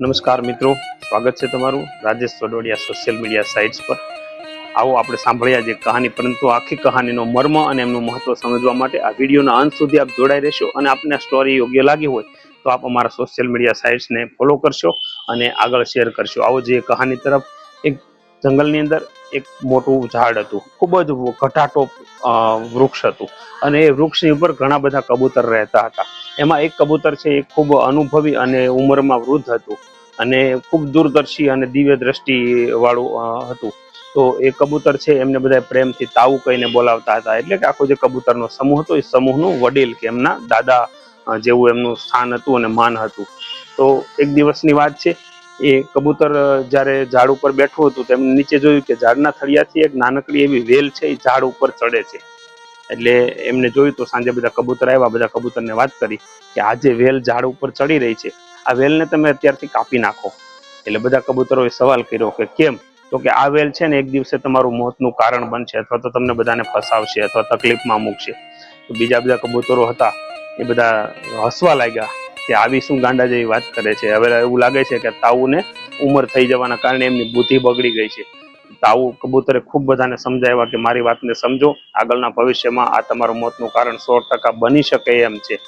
નમસ્કાર મિત્રો, સ્વાગત છે તમારું Rajesh Sododiya social media sites પર. આવો આપણે સાંભળ્યા જે કહાની, પરંતુ આખી કહાનીનો મર્મ અને એમનું મહત્વ સમજવા માટે આ વિડીયોના અંત સુધી આપ જોડાઈ રહેશો અને આપને સ્ટોરી યોગ્ય લાગી હોય, તો આપ અમારા સોશિયલ મીડિયા સાઇટ્સને ફોલો કરશો અને આગળ શેર કરશો. આવો જે કહાની તરફ, એક જંગલની અંદર એક મોટું ઝાડ હતું, ખૂબ જ ઘટાટો વૃક્ષ હતું અને એ વૃક્ષની ઉપર ઘણા બધા કબૂતર રહેતા હતા. એમાં એક કબૂતર છે, એ ખૂબ અનુભવી અને ઉંમરમાં વૃદ્ધ હતું અને ખૂબ દૂરદર્શી અને દિવ્ય દ્રષ્ટિ વાળું હતું. તો એ કબૂતર છે, એમને બધા પ્રેમથી તાવું કહીને બોલાવતા હતા. એટલે કે આખો જે કબૂતરનો સમૂહ હતો, એ સમૂહનું વડીલ કે એમના દાદા જેવું એમનું સ્થાન હતું અને માન હતું. તો એક દિવસની વાત છે, એ કબૂતર જ્યારે ઝાડ ઉપર બેઠું હતું તેમને નીચે જોયું કે ઝાડના થળિયાથી એક નાનકડી એવી વેલ છે, એ ઝાડ ઉપર ચડે છે. એટલે એમને જોયું તો સાંજે બધા કબૂતર આવ્યા, બધા કબૂતરને વાત કરી કે આજે વેલ ઝાડ ઉપર ચડી રહી છે, આ વેલને તમે અત્યારથી કાપી નાખો. એટલે બધા કબૂતરોએ સવાલ કર્યો કે કેમ? તો કે આ વેલ છે ને એક દિવસે તમારું મોતનું કારણ બનશે અથવા તો તમને બધાને ફસાવશે અથવા તકલીફમાં મૂકશે. તો બીજા બધા કબૂતરો હતા, એ બધા હસવા લાગ્યા કે આવી શું ગાંડા જેવી વાત કરે છે. હવે એવું લાગે છે કે તાવુને ઉંમર થઈ જવાના કારણે એમની બુદ્ધિ બગડી ગઈ છે. તાવુ કબૂતરે ખૂબ બધાને સમજાવ્યા કે મારી વાતને સમજો, આગળના ભવિષ્યમાં આ તમારું મોતનું કારણ સો બની શકે એમ છે.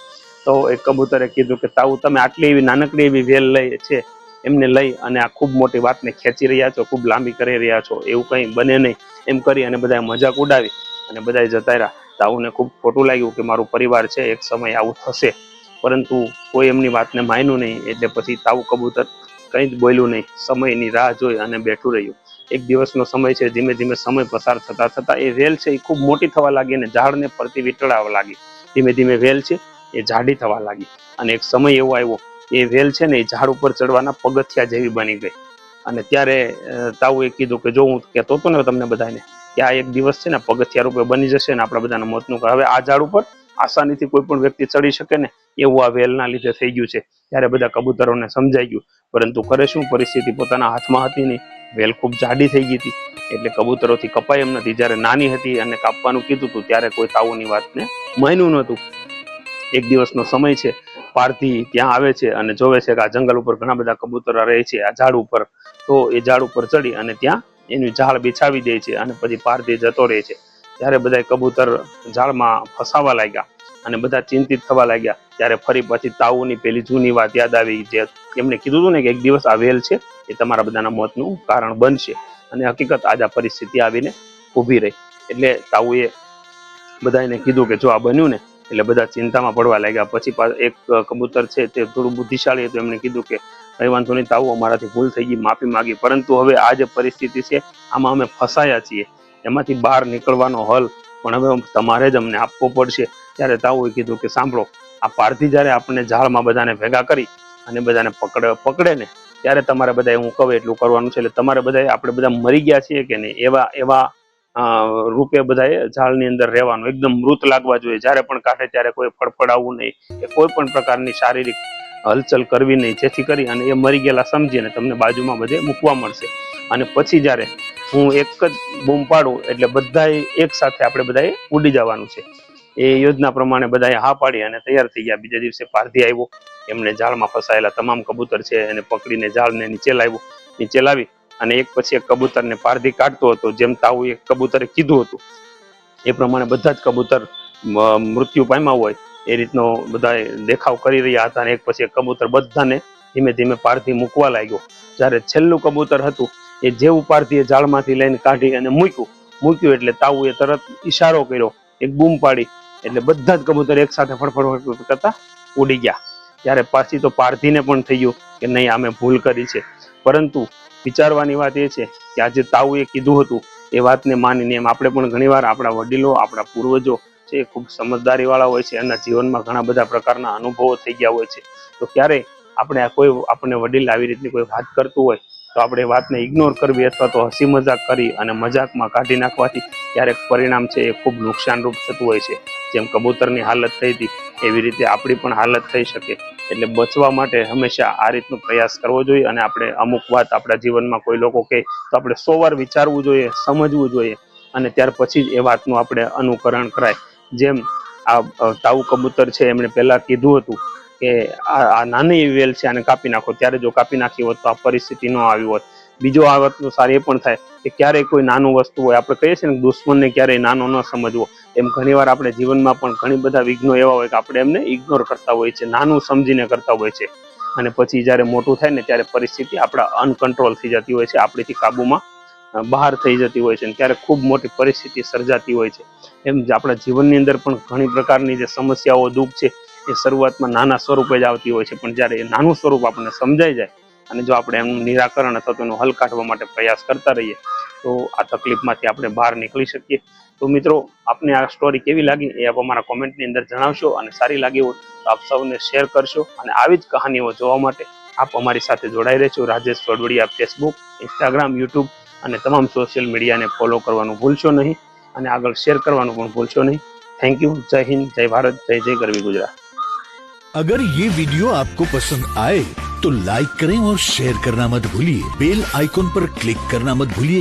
તો એ કબૂતરે કીધું કે તાવું તમે આટલી એવી નાનકડી એવી વેલ લઈ છે, એમને લઈ અને આ ખૂબ મોટી વાતને ખેંચી રહ્યા છો, ખૂબ લાંબી કરી રહ્યા છો, એવું કંઈ બને નહીં. એમ કરી અને બધાએ મજાક ઉડાવી અને બધાએ જતા રહ્યા. તાવુને ખૂબ ખોટું લાગ્યું કે મારું પરિવાર છે, એક સમય આવું થશે. પરંતુ કોઈ એમની વાતને માન્યું નહીં, એટલે પછી તાવું કબૂતર કંઈ જ બોલ્યું નહીં. સમયની રાહ જોઈ અને બેઠું રહ્યું. એક દિવસનો સમય છે, ધીમે ધીમે સમય પસાર થતા થતા એ વેલ છે એ ખૂબ મોટી થવા લાગી અને ઝાડને ફરતી વીંટળાવા લાગી ધીમે ધીમે વેલ છે એ જાડી થવા લાગી અને એક સમય એવો આવ્યો, એ વેલ છે ને એ ઝાડ ઉપર ચડવાના પગથિયા જેવી બની ગઈ અને ત્યારે તાવું તાવુએ કીધું કે જો હું કહેતો હતો ને તમને બધાને કે આ એક દિવસ છે ને પગથિયા રૂપે બની જશે ને આપણા બધાના મોતનું. હવે આ ઝાડ ઉપર આસાનીથી કોઈ પણ વ્યક્તિ ચડી શકે ને એવું આ વેલના લીધે થઈ ગયું છે. ત્યારે બધા કબૂતરોને સમજાઈ ગયું. પરંતુ કરે શું પરિસ્થિતિ? પોતાના હાથમાં હતી નહીં વેલ ખૂબ જાડી થઈ ગઈ હતી. એટલે કબૂતરોથી કપાય એમ નથી. જ્યારે નાની હતી અને કાપવાનું કીધું હતું, ત્યારે કોઈ તાવોની વાતને માન્યું નહોતું. એક દિવસનો સમય છે. પારથી ત્યાં આવે છે અને જોવે છે કે આ જંગલ ઉપર ઘણા બધા કબૂતરો રહે છે, આ ઝાડ ઉપર. તો એ ઝાડ ઉપર ચડી અને ત્યાં એનું ઝાડ બિછાવી દે છે અને પછી પારથી જતો રહે છે. ત્યારે બધા કબૂતર ઝાડમાં ફસાવા લાગ્યા. અને બધા ચિંતિત થવા લાગ્યા. ત્યારે ફરી પછી તાવુની પેલી જૂની વાત યાદ આવી જે એમને કીધું હતું ને કે એક દિવસ આ વેલ છે, એ તમારા બધાના મોતનું કારણ બનશે. અને હકીકત આજ આ પરિસ્થિતિ આવીને ઊભી રહી. એટલે તાવુએ બધાને કીધું કે જો આ બન્યું ને, એટલે બધા ચિંતામાં પડવા લાગ્યા. પછી એક કબૂતર છે તે થોડું બુદ્ધિશાળી હતું, એમણે કીધું કે કંઈ વાંધો નહીં, તાવું અમારાથી ભૂલ થઈ ગઈ, માફી માંગી. પરંતુ હવે આ જે પરિસ્થિતિ છે, આમાં અમે ફસાયા છીએ. એમાંથી બહાર નીકળવાનો હલ પણ હવે તમારે જ અમને આપવો પડશે. ત્યારે તાવુએ કીધું કે સાંભળો, આ પારથી જ્યારે આપણને ઝાડમાં બધાને ભેગા કરી અને બધાને પકડે પકડે ને, ત્યારે તમારે બધા હું કહું એટલું કરવાનું છે. એટલે તમારે બધા આપણે બધા મરી ગયા છીએ કે નહીં, એવા એવા રૂપે બધાએ ઝાડની અંદર રહેવાનું. એકદમ મૃત લાગવા જોઈએ. જ્યારે પણ કાઢે ત્યારે કોઈ ફડફડાવવું નહીં. કે કોઈ પણ પ્રકારની શારીરિક હલચલ કરવી નહીં. જેથી કરી અને એ મરી ગયેલા સમજીને તમને બાજુમાં બધે મૂકવા મળશે. અને પછી જ્યારે હું એક જ બૂમ પાડું, એટલે બધાએ એક સાથે આપણે બધાએ ઉડી જવાનું છે. એ યોજના પ્રમાણે બધાએ હા પાડી અને તૈયાર થઈ ગયા. બીજા દિવસે પારધી આવ્યો. એમને ઝાડમાં ફસાયેલા તમામ કબૂતર છે એને પકડીને જાળને નીચે લાવ્યો. નીચે લાવી અને એક પછી એક કબૂતરને પારધી કાઢતો હતો, જેમ તાવું એક કબૂતરે કીધું હતું. એ પ્રમાણે બધા જ કબૂતર મૃત્યુ પામ્યા હોય એ રીતનો બધા દેખાવ કરી રહ્યા હતા અને એક પછી એક કબૂતર બધાને ધીમે ધીમે પારથી મૂકવા લાગ્યો. જ્યારે છેલ્લું કબૂતર હતું, એ જેવું પારધીએ ઝાડમાંથી લઈને કાઢી અને મૂક્યું. મૂક્યું એટલે તાવુએ તરત ઈશારો કર્યો. એક બૂમ પાડી એટલે બધા જ કબૂતર એક સાથે ફડફડ કરતા ઉડી ગયા. ત્યારે પાછી તો પારધીને પણ થઈ ગયું કે નહીં અમે ભૂલ કરી છે. પરંતુ વિચારવાની વાત એ છે કે આજે તાવુએ કીધું હતું એ વાતને માનીને એમ આપણે પણ ઘણીવાર આપણા વડીલો, આપણા પૂર્વજો છે એ ખૂબ સમજદારી વાળા હોય છે. એના જીવનમાં ઘણા બધા પ્રકારના અનુભવો થઈ ગયા હોય છે. તો ક્યારે આપણે આ કોઈ આપણને વડીલ આવી રીતની કોઈ વાત કરતું હોય તો આપણે વાતને ઇગ્નોર કરવી અથવા તો હસી મજાક કરી અને મજાકમાં કાઢી નાખવાથી ક્યારેક પરિણામ છે એ ખૂબ નુકસાનરૂપ થતું હોય છે. જેમ કબૂતરની હાલત થઈ હતી, એવી રીતે આપણી પણ હાલત થઈ શકે. એટલે બચવા માટે હંમેશા આ રીતનો પ્રયાસ કરવો જોઈએ અને આપણે અમુક વાત આપણા જીવનમાં કોઈ લોકો કહે, તો આપણે સો વાર વિચારવું જોઈએ, સમજવું જોઈએ અને ત્યાર પછી જ એ વાતનું આપણે અનુકરણ કરાય. જેમ આ તાવ કબૂતર છે, એમણે પહેલાં કીધું હતું કે આ નાની એવી વેલ છે, આને કાપી નાખો. ત્યારે જો કાપી નાખી હોત તો આ પરિસ્થિતિ ન આવી હોત. બીજો આ વાતનું સારું એ પણ થાય કે ક્યારેય કોઈ નાનું વસ્તુ હોય. આપણે કહીએ છીએ ને દુશ્મનને ક્યારેય નાનો ન સમજવો. એમ ઘણીવાર આપણે જીવનમાં પણ ઘણી બધા વિઘ્નો એવા હોય કે આપણે એમને ઇગ્નોર કરતા હોય છે નાનું સમજીને કરતા હોય છે અને પછી જ્યારે મોટું થાય ને ત્યારે પરિસ્થિતિ આપણા અનકંટ્રોલ થઈ જતી હોય છે, આપણીથી કાબુમાં બહાર થઈ જતી હોય છે અને ત્યારે ખૂબ મોટી પરિસ્થિતિ સર્જાતી હોય છે. એમ આપણા જીવનની અંદર પણ ઘણી પ્રકારની જે સમસ્યાઓ, દુઃખ છે, એ શરૂઆતમાં નાના સ્વરૂપે જ આવતી હોય છે. પણ જ્યારે એ નાનું સ્વરૂપ આપણને સમજાઈ જાય અને જો આપણે એમનું નિરાકરણ અથવા તો એનો હલ કાઢવા માટે પ્રયાસ કરતા રહીએ તો આ તકલીફમાંથી આપણે બહાર નીકળી શકીએ તો મિત્રો આપને આ સ્ટોરી કેવી લાગી એ આપ અમારા કોમેન્ટની અંદર જણાવશો અને સારી લાગી હોય તો આપ સૌને શેર કરશો અને આવી જ કહાનીઓ જોવા માટે આપ અમારી સાથે જોડાઈ રહેશો Rajesh Vadvadiya Facebook Instagram YouTube અને તમામ સોશિયલ મીડિયાને ફોલો કરવાનું ભૂલશો નહીં અને આગળ શેર કરવાનું પણ ભૂલશો નહીં થેન્ક યુ જય હિન્દ જય ભારત જય જય ગરવી ગુજરાત अगर ये वीडियो आपको पसंद आए तो लाइक करें और शेयर करना मत भूलिए बेल आइकॉन पर क्लिक करना मत भूलिए